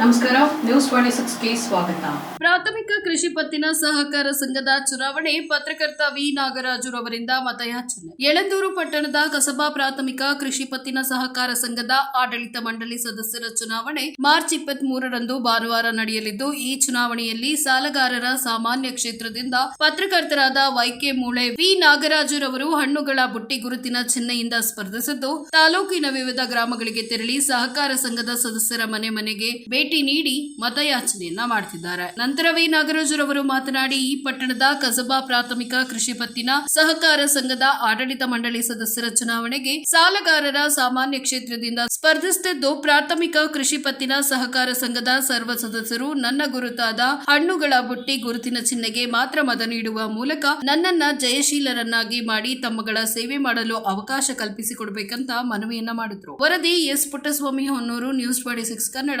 ನಮಸ್ಕಾರ news twenty ಸಿಕ್ಸ್ಗೆ ಸ್ವಾಗತ. ಪ್ರಾಥಮಿಕ ಕೃಷಿ ಪತ್ತಿನ ಸಹಕಾರ ಸಂಘದ ಚುನಾವಣೆ ಪತ್ರಕರ್ತ ವಿ. ನಾಗರಾಜುರವರಿಂದ ಮತಯಾಚನೆ. ಯಳಂದೂರು ಪಟ್ಟಣದ ಕಸಬಾ ಪ್ರಾಥಮಿಕ ಕೃಷಿ ಪತ್ತಿನ ಸಹಕಾರ ಸಂಘದ ಆಡಳಿತ ಮಂಡಳಿ ಸದಸ್ಯರ ಚುನಾವಣೆ ಮಾರ್ಚ್ ಇಪ್ಪತ್ತ್ ಮೂರರಂದು ಭಾನುವಾರ ನಡೆಯಲಿದ್ದು, ಈ ಚುನಾವಣೆಯಲ್ಲಿ ಸಾಲಗಾರರ ಸಾಮಾನ್ಯ ಕ್ಷೇತ್ರದಿಂದ ಪತ್ರಕರ್ತರಾದ ವೈಕೆ ಮೂಳೆ, ವಿ. ನಾಗರಾಜುರವರು ಹಣ್ಣುಗಳ ಬುಟ್ಟಿ ಗುರುತಿನ ಚಿಹ್ನೆಯಿಂದ ಸ್ಪರ್ಧಿಸಿದ್ದು, ತಾಲೂಕಿನ ವಿವಿಧ ಗ್ರಾಮಗಳಿಗೆ ತೆರಳಿ ಸಹಕಾರ ಸಂಘದ ಸದಸ್ಯರ ಮನೆ ಮನೆಗೆ ಭೇಟಿ ನೀಡಿ ಮತಯಾಚನೆಯನ್ನ ಮಾಡ್ತಿದ್ದಾರೆ. ನಂತರ ವಿ ನಾಗರಾಜುರವರು ಮಾತನಾಡಿ, ಈ ಪಟ್ಟಣದ ಕಸಬಾ ಪ್ರಾಥಮಿಕ ಕೃಷಿ ಪತ್ತಿನ ಸಹಕಾರ ಸಂಘದ ಆಡಳಿತ ಮಂಡಳಿ ಸದಸ್ಯರ ಚುನಾವಣೆಗೆ ಸಾಲಗಾರರ ಸಾಮಾನ್ಯ ಕ್ಷೇತ್ರದಿಂದ ಸ್ಪರ್ಧಿಸುತ್ತಿದ್ದು ಪ್ರಾಥಮಿಕ ಕೃಷಿ ಪತ್ತಿನ ಸಹಕಾರ ಸಂಘದ ಸರ್ವ ಸದಸ್ಯರು ನನ್ನ ಗುರುತಾದ ಹಣ್ಣುಗಳ ಬುಟ್ಟಿ ಗುರುತಿನ ಚಿಹ್ನೆಗೆ ಮಾತ್ರ ಮತ ನೀಡುವ ಮೂಲಕ ನನ್ನನ್ನ ಜಯಶೀಲರನ್ನಾಗಿ ಮಾಡಿ ತಮ್ಮಗಳ ಸೇವೆ ಮಾಡಲು ಅವಕಾಶ ಕಲ್ಪಿಸಿಕೊಡಬೇಕಂತ ಮನವಿಯನ್ನ ಮಾಡಿದ್ರು. ವರದಿ S Puttaswamy Honnur, news twenty six Kannada